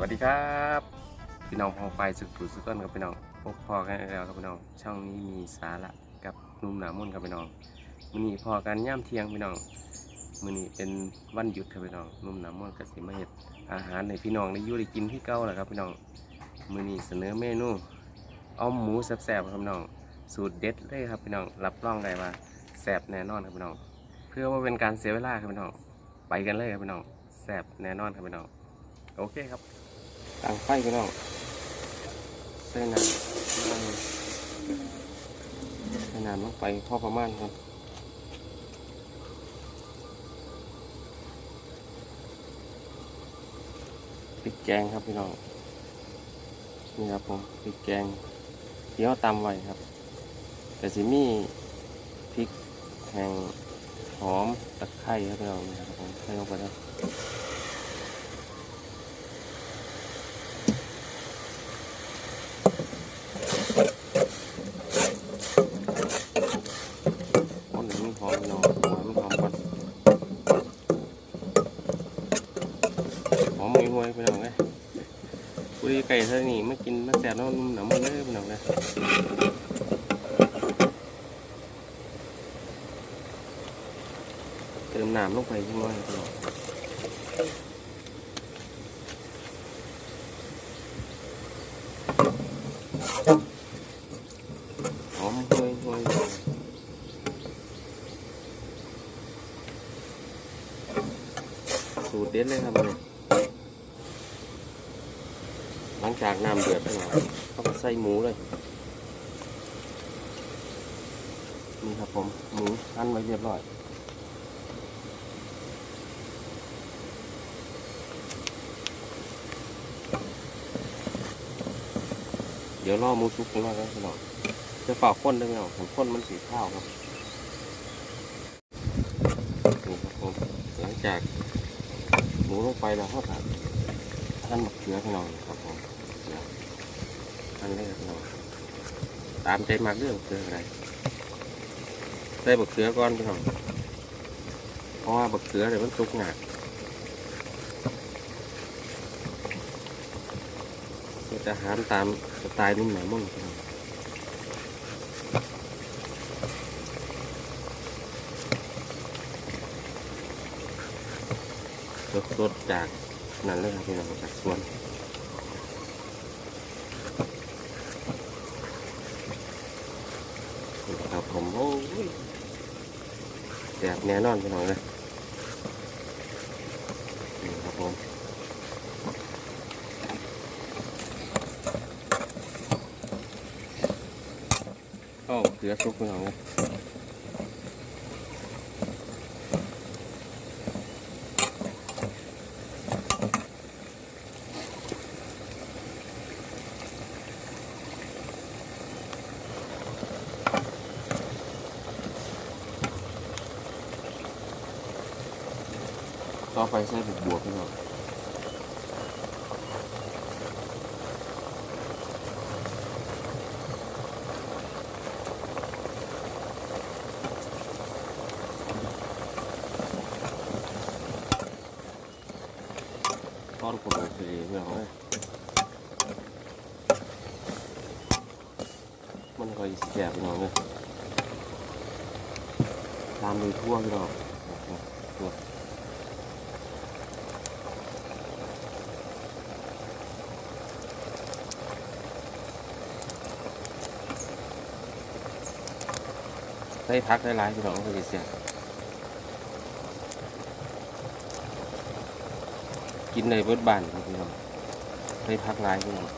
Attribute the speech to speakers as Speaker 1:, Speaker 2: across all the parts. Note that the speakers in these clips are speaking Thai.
Speaker 1: วัสดีครับพี่น้องพองไปสุดถูสุดต้นกับพี่น้องพบพอกันแล้วครับพี่น้องช่องนี้มีสาระกับนุ่มหนามุ่นกับพี่น้องมื้อนี้พอกันย่ำเที่ยงพี่น้องมื้อนี้เป็นวันหยุดครับพี่น้องนุ่มหนามุ่นกับสิมาเฮ็ดอาหารในพี่น้องได้ยู่ได้กินที่เก่าแหละครับพี่น้องมื้อนี้เสนอเมนูอ้อมหมูแซ่บๆครับพี่น้องสูตรเด็ดเลยครับพี่น้องรับรองได้ว่าแซ่บแน่นอนครับพี่น้องเพื่อว่าเป็นการเสียเวลาครับพี่น้องไปกันเลยครับพี่น้องแซ่บแน่นอนครับพี่น้องโอเคครับ ตั้งไฟพี่น้องใส่น้ำใส่น้ำลงไปพอประมาณครับพริกแกงครับพี่น้องนี่ครับผมพริกแกงที่เขาตำไว้ครับ แต่สิมีพริกแห้งหอมตะไคร้ครับพี่น้องนี่ครับผมใส่ลงไปแล้ว คนหนึ่งหอมหน่อหอมหอมก่อน หอมมวยมวยไปหน่อยไงปุรีไก่เท่านี้ไม่กินมาแสบน้ำหนังมันเลยไปหน่อยนะเติมน้ำลงไปที่น้อยไปหน่อยหอมมวยมวยสูตรเด็ดเลยครับเลยหลัง จากน้ำเดือดไปหน่อยก็ใส่หมูเลย นี่ครับผมหมูหั่นไว้เรียบร้อยเดี๋ยวรอหมูสุกของเราแล้วพี่น้องจะฝากข้นด้วยเนาะผมข้นมันสีข้าวครับนี่ครับผมหลังจากหมูลงไปแล้วเขาถัด ท่านบักเขือพี่น้องครับผมเดี๋ยวท่านเลยครับพี่น้องตามใจมากเรื่องเขืออะไรใส่บักเขือก่อนพี่น้องเพราะว่าบักเขือเดี๋ยมันสุกหนักเราจะหารตามสไตล์นุ่มหนามุ่นพี่น้องสดๆจาก นั่นเลยครับพี่น้องจากสวนครับผมโอ้ยแสบแน่นอนพี่น้องเลยนี่ครับผมโอ้เกลือซุกพี่น้องเลย ต่อไปใส่บุกบวกพี่น้องทอดกระดูกเลยพี่น้องเอ้ยมันก็แสบพี่น้องเลยตามด้วยทั่วพี่น้องทั่ว ใส่พักหลายๆพี่น้องก็จะเสียกินในเบิดบานครับพี่น้องใส่พักหลายพี่น้อง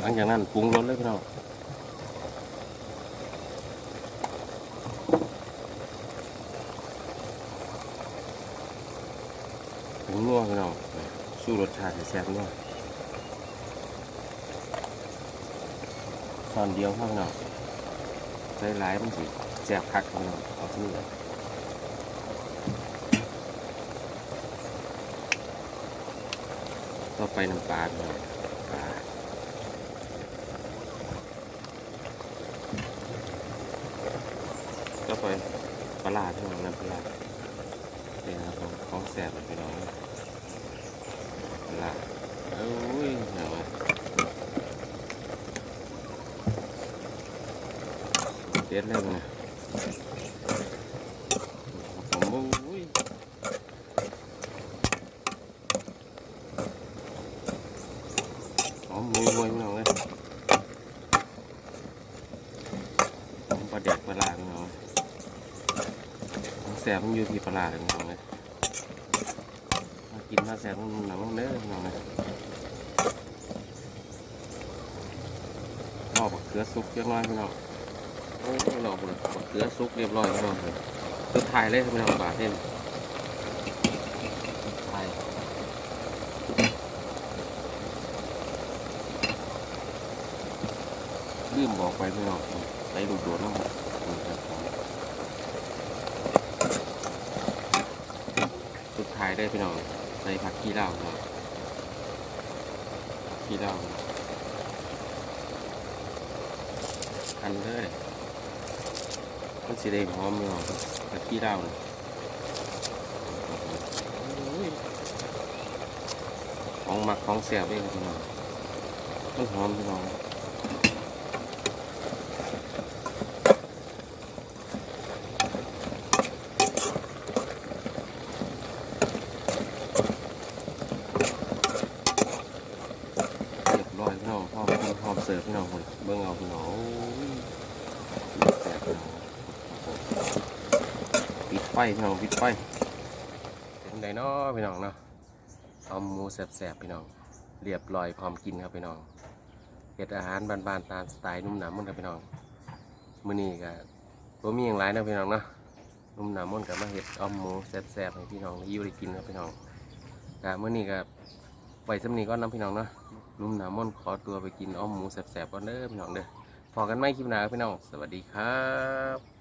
Speaker 1: หลังจากนั้นปรุงรสเลยพี่น้องปรุงนัวพี่น้องสู้รสชาติแซ่บนัว ตอนเดียวข้างนอกใส่หลายมันสิแสบคักข้างนอกเอาที่นี่ต่อไปน้ำปลาพี่องปลาต่อไปปลาร้าพี่น้องน้ำปลาเป็นครับของแสบเลยพี่น้องปละโอ้เหนียวเลย เด็ดเลยนะผมโอ้ยหอมมวยมวยพี่น้องเลยหอมปลาแดกปลาลาพี่น้องแสบมันอยู่ที่ปลาลาพี่น้องเลยมากินมาแซ่บมันหนังมันเนื้อหนังนะรอบักเกลือสุกเรียบร้อยพี่น้อง โอ้ยรอบักเกลือสุกเรียบร้อยพี่น้องเลยสุดท้ายเลยพี่น้องบาทเท่นสุดท้ายลืมบอกไปพี่น้องใส่ลูกโดดน้ำมันสุดท้ายได้พี่น้องใส่ผักขี้เหล้าพี่น้องขี้เหล้าอันเลย มันสีแดงหอมพี่น้องผักขี้เล้าน่ะโอ้ยของหมักของเสียบเลยครับพี่น้องมันหอมพี่น้องเรียบร้อยพี่น้องพร้อมกินพร้อมเสิร์ฟพี่น้องคนเบิ่งเอาพี่น้องแซ่บพี่น้อง ไฟพี่น้องปิดไฟเป็นไดเนาะพี่น้องเนาะเอาหมูแซ่บๆพี่น้อง เรียบร้อยพร้อมกินครับพี่น้องเฮ็ดอาหารบานๆตามสไตล์นุ่มหนามุ่นครับพี่น้องมื้อนี้ก็บ่มีหยังหลายนะพี่น้องเนาะนุ่มหนามุ่นก็มาเฮ็ดอ้อมหมูแซ่บๆให้พี่น้องได้อยู่ได้กินครับพี่น้องก็มื้อนี้ก็ไว้สำนี้ก่อนนะพี่น้องเนาะนุ่มหนามนขอตัวไปกินอ้อมหมูแสบๆก่อนเด้อพี่น้องเด้อพอกันไหมคลิปหน้าครับพี่น้อง สวัสดีครับ